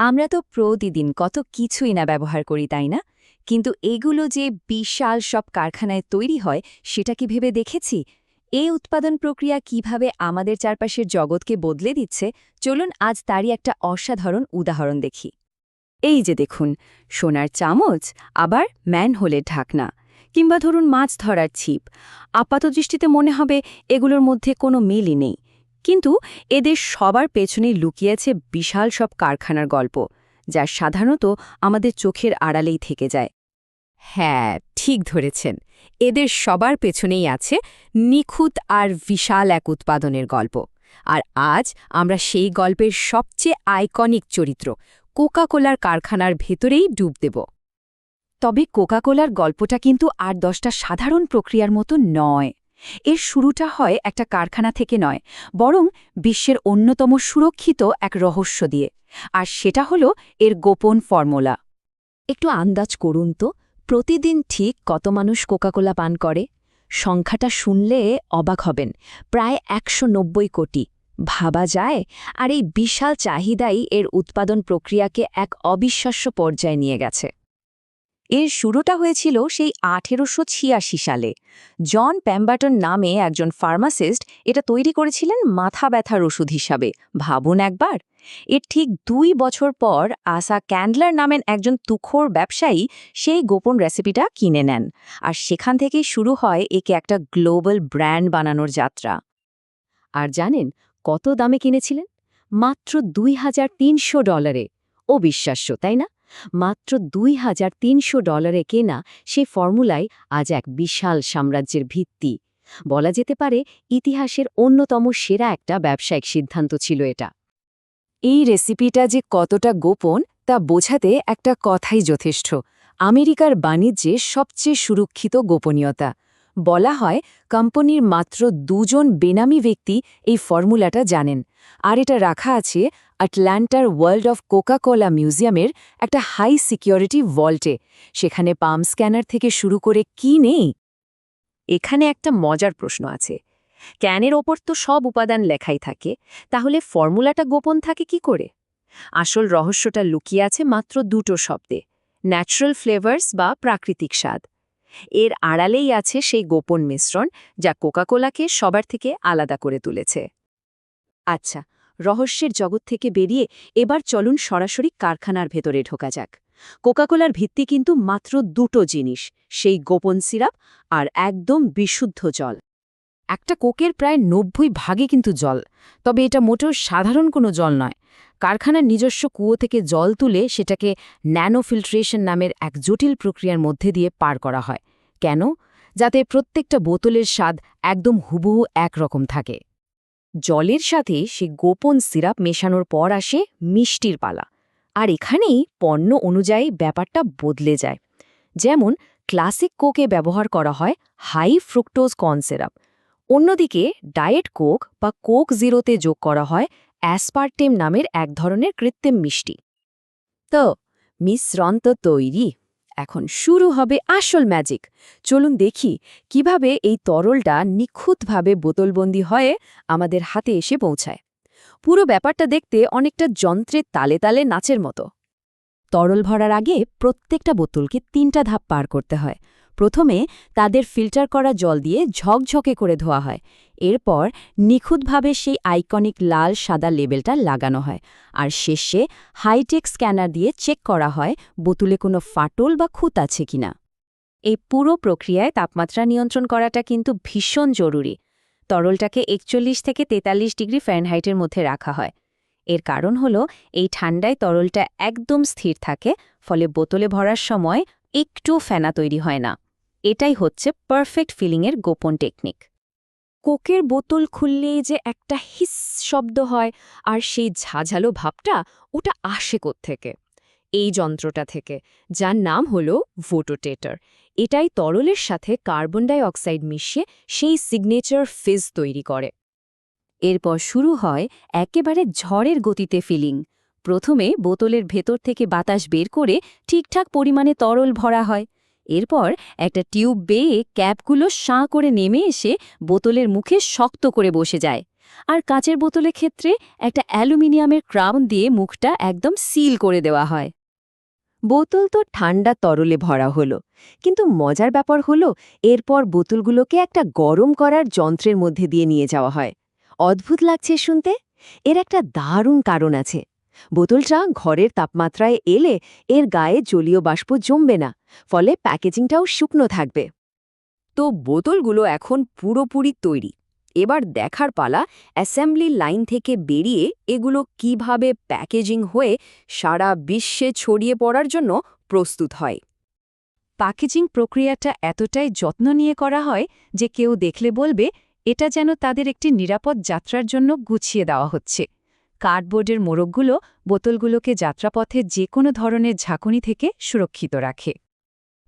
আমরা তো প্রতিদিন কত কিছুই না ব্যবহার করি, তাই না? কিন্তু এগুলো যে বিশাল সব কারখানায় তৈরি হয়, সেটা কি ভেবে দেখেছি? এই উৎপাদন প্রক্রিয়া কীভাবে আমাদের চারপাশের জগৎকে বদলে দিচ্ছে? চলুন আজ তারই একটা অসাধারণ উদাহরণ দেখি। এই যে দেখুন, সোনার চামচ, আবার ম্যানহোলের ঢাকনা, কিংবা ধরুন মাছ ধরার ছিপ। আপাতদৃষ্টিতে মনে হবে এগুলোর মধ্যে কোনো মিলই নেই। কিন্তু এদের সবার পেছনেই লুকিয়েছে বিশাল সব কারখানার গল্প, যা সাধারণত আমাদের চোখের আড়ালেই থেকে যায়। হ্যাঁ ঠিক ধরেছেন। এদের সবার পেছনেই আছে নিখুঁত আর বিশাল এক উৎপাদনের গল্প। আর আজ আমরা সেই গল্পের সবচেয়ে আইকনিক চরিত্র, কোকাকোলার কারখানার ভেতরেই ডুব দেব। তবে কোকাকোলার গল্পটা কিন্তু আর দশটা সাধারণ প্রক্রিয়ার মতো নয়। এর শুরুটা হয় একটা কারখানা থেকে নয়, বরং বিশ্বের অন্যতম সুরক্ষিত এক রহস্য দিয়ে। আর সেটা হলো এর গোপন ফর্মুলা। একটু আন্দাজ করুন তো, প্রতিদিন ঠিক কত মানুষ কোকাকোলা পান করে? সংখ্যাটা শুনলে অবাক হবেন, প্রায় একশো নব্বই কোটি। ভাবা যায়? আর এই বিশাল চাহিদাই এর উৎপাদন প্রক্রিয়াকে এক অবিশ্বাস্য পর্যায়ে নিয়ে গেছে। এর শুরুটা হয়েছিল সেই আঠেরোশো ছিয়াশি সালে। জন প্যাম্বাটন নামে একজন ফার্মাসিস্ট এটা তৈরি করেছিলেন মাথা ব্যথার ওষুধ হিসাবে। ভাবুন একবার। এর ঠিক দুই বছর পর আসা ক্যান্ডলার নামেন একজন তুখোর ব্যবসায়ী সেই গোপন রেসিপিটা কিনে নেন। আর সেখান থেকেই শুরু হয় একে একটা গ্লোবাল ব্র্যান্ড বানানোর যাত্রা। আর জানেন কত দামে কিনেছিলেন? মাত্র দুই হাজার তিনশো ডলারে। অবিশ্বাস্য, তাই না? মাত্র দুই হাজার তিনশো ডলারে কেনা সে ফর্মুলাই আজ এক বিশাল সাম্রাজ্যের ভিত্তি। বলা যেতে পারে ইতিহাসের অন্যতম সেরা একটা ব্যবসায়িক সিদ্ধান্ত ছিল এটা। এই রেসিপিটা যে কতটা গোপন, তা বোঝাতে একটা কথাই যথেষ্ট। আমেরিকার বাণিজ্যে সবচেয়ে সুরক্ষিত গোপনীয়তা। বলা হয়, কোম্পানির মাত্র দুজন বেনামি ব্যক্তি এই ফর্মুলাটা জানেন। আর এটা রাখা আছে আটল্যান্টার ওয়ার্ল্ড অফ কোকাকোলা মিউজিয়ামের একটা হাই সিকিউরিটি ভল্টে। সেখানে পাম স্ক্যানার থেকে শুরু করে কি নেই? এখানে একটা মজার প্রশ্ন আছে। ক্যানের ওপর তো সব উপাদান লেখাই থাকে, তাহলে ফর্মুলাটা গোপন থাকে কি করে? আসল রহস্যটা লুকিয়ে আছে মাত্র দুটো শব্দে ন্যাচারাল ফ্লেভার্স বা প্রাকৃতিক স্বাদ। এর আড়ালেই আছে সেই গোপন মিশ্রণ, যা কোকাকোলাকে সবার থেকে আলাদা করে তুলেছে। আচ্ছা রহস্যের জগৎ থেকে বেরিয়ে এবার চলুন সরাসরি কারখানার ভেতরে ঢোকা যাক। কোকাকোলার ভিত্তি কিন্তু মাত্র দুটো জিনিস, সেই গোপন সিরাপ আর একদম বিশুদ্ধ জল। একটা কোকের প্রায় নব্বই ভাগে কিন্তু জল, তবে এটা মোটেও সাধারণ কোনো জল নয়। কারখানার নিজস্ব কুয়ো থেকে জল তুলে সেটাকে ন্যানো ন্যানোফিল্ট্রেশন নামের এক জটিল প্রক্রিয়ার মধ্যে দিয়ে পার করা হয়। কেন? যাতে প্রত্যেকটা বোতলের স্বাদ একদম হুবহু একরকম থাকে। জলের সাথে সে গোপন সিরাপ মেশানোর পর আসে মিষ্টির পালা। আর এখানেই পণ্য অনুযায়ী ব্যাপারটা বদলে যায়। যেমন ক্লাসিক কোকে ব্যবহার করা হয় হাই ফ্রুক্টোজ কর্ন সিরাপ। অন্যদিকে ডায়েট কোক বা কোক জিরোতে যোগ করা হয় অ্যাসপার্টেম নামের এক ধরনের কৃত্রিম মিষ্টি। তো মিশ্রণ তো তৈরি। এখন শুরু হবে আসল ম্যাজিক। চলুন দেখি কীভাবে এই তরলটা নিখুঁতভাবে বোতলবন্দি হয়ে আমাদের হাতে এসে পৌঁছায়। পুরো ব্যাপারটা দেখতে অনেকটা যন্ত্রের তালে তালে নাচের মতো। তরল ভরার আগে প্রত্যেকটা বোতলকে তিনটা ধাপ পার করতে হয়। প্রথমে তাদের ফিল্টার করা জল দিয়ে ঝকঝকে করে ধোয়া হয়। এরপর নিখুঁতভাবে সেই আইকনিক লাল সাদা লেবেলটা লাগানো হয়। আর শেষে হাইটেক স্ক্যানার দিয়ে চেক করা হয় বোতলে কোনো ফাটল বা খুঁত আছে কিনা। এই পুরো প্রক্রিয়ায় তাপমাত্রা নিয়ন্ত্রণ করাটা কিন্তু ভীষণ জরুরি। তরলটাকে একচল্লিশ থেকে তেতাল্লিশ ডিগ্রি ফ্যারেনহাইটের মধ্যে রাখা হয়। এর কারণ হল এই ঠান্ডায় তরলটা একদম স্থির থাকে, ফলে বোতলে ভরার সময় একটু ফেনা তৈরি হয় না। এটাই হচ্ছে পারফেক্ট ফিলিংয়ের গোপন টেকনিক। কোকের বোতল খুললেই যে একটা হিস শব্দ হয়, আর সেই ঝাঝালো ভাবটা ওটা আসে থেকে এই যন্ত্রটা থেকে, যার নাম হল ভোটোটেটার। এটাই তরলের সাথে কার্বন ডাই অক্সাইড মিশিয়ে সেই সিগনেচার ফিজ তৈরি করে। এরপর শুরু হয় একেবারে ঝড়ের গতিতে ফিলিং। প্রথমে বোতলের ভেতর থেকে বাতাস বের করে ঠিকঠাক পরিমাণে তরল ভরা হয়। এরপর একটা টিউব বেয়ে ক্যাপগুলো সাঁ করে নেমে এসে বোতলের মুখে শক্ত করে বসে যায়। আর কাচের বোতলের ক্ষেত্রে একটা অ্যালুমিনিয়ামের ক্রাউন দিয়ে মুখটা একদম সিল করে দেওয়া হয়। বোতল তো ঠান্ডা তরলে ভরা হলো, কিন্তু মজার ব্যাপার হলো এরপর বোতলগুলোকে একটা গরম করার যন্ত্রের মধ্যে দিয়ে নিয়ে যাওয়া হয়। অদ্ভুত লাগছে শুনতে। এর একটা দারুণ কারণ আছে। বোতলটা ঘরের তাপমাত্রায় এলে এর গায়ে জলীয় বাষ্প জমবে না, ফলে প্যাকেজিংটাও শুকনো থাকবে। তো বোতলগুলো এখন পুরোপুরি তৈরি। এবার দেখার পালা অ্যাসেম্বলি লাইন থেকে বেরিয়ে এগুলো কীভাবে প্যাকেজিং হয়ে সারা বিশ্বে ছড়িয়ে পড়ার জন্য প্রস্তুত হয়। প্যাকেজিং প্রক্রিয়াটা এতটাই যত্ন নিয়ে করা হয় যে কেউ দেখলে বলবে, এটা যেন তাদের একটি নিরাপদ যাত্রার জন্য গুছিয়ে দেওয়া হচ্ছে। কার্ডবোর্ডের মোড়কগুলো বোতলগুলোকে যাত্রাপথে যে কোনো ধরনের ঝাঁকুনি থেকে সুরক্ষিত রাখে।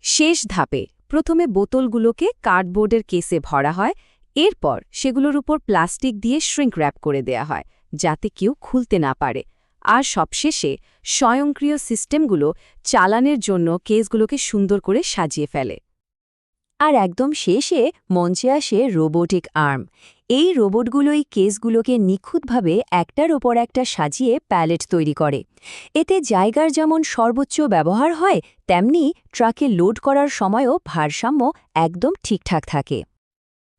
শেষ ধাপে প্রথমে বোতলগুলোকে কার্ডবোর্ডের কেসে ভরা হয়, এরপর সেগুলোর উপর প্লাস্টিক দিয়ে শ্রিঙ্ক র্যাপ করে দেয়া হয়, যাতে কেউ খুলতে না পারে। আর সবশেষে স্বয়ংক্রিয় সিস্টেমগুলো চালানের জন্য কেসগুলোকে সুন্দর করে সাজিয়ে ফেলে। আর একদম শেষে মঞ্চে আসে রোবোটিক আর্ম। এই রোবটগুলোই কেসগুলোকে নিখুঁতভাবে একটার ওপর একটা সাজিয়ে প্যালেট তৈরি করে। এতে জায়গার যেমন সর্বোচ্চ ব্যবহার হয়, তেমনি ট্রাকে লোড করার সময়ও ভারসাম্য একদম ঠিকঠাক থাকে।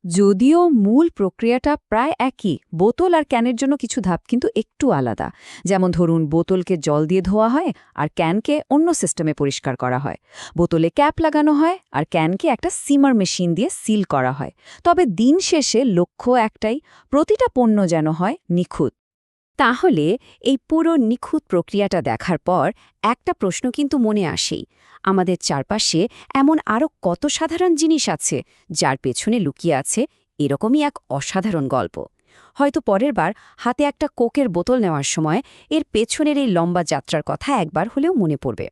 যদিও মূল প্রক্রিয়াটা প্রায় একই, বোতল আর ক্যানের জন্য কিছু ধাপ কিন্তু একটু আলাদা। যেমন ধরুন, বোতলকে জল দিয়ে ধোয়া হয় আর ক্যানকে অন্য সিস্টেমে পরিষ্কার করা হয়। বোতলে ক্যাপ লাগানো হয় আর ক্যানকে একটা সিমার মেশিন দিয়ে সিল করা হয়। তবে দিন শেষে লক্ষ্য একটাই, প্রতিটা পণ্য যেন হয় নিখুঁত। তাহলে এই পুরো নিখুঁত প্রক্রিয়াটা দেখার পর একটা প্রশ্ন কিন্তু মনে আসেই। আমাদের চারপাশে এমন আরও কত সাধারণ জিনিস আছে যার পেছনে লুকিয়ে আছে এরকমই এক অসাধারণ গল্প। হয়তো পরের বার হাতে একটা কোকের বোতল নেওয়ার সময় এর পেছনের এই লম্বা যাত্রার কথা একবার হলেও মনে পড়বে।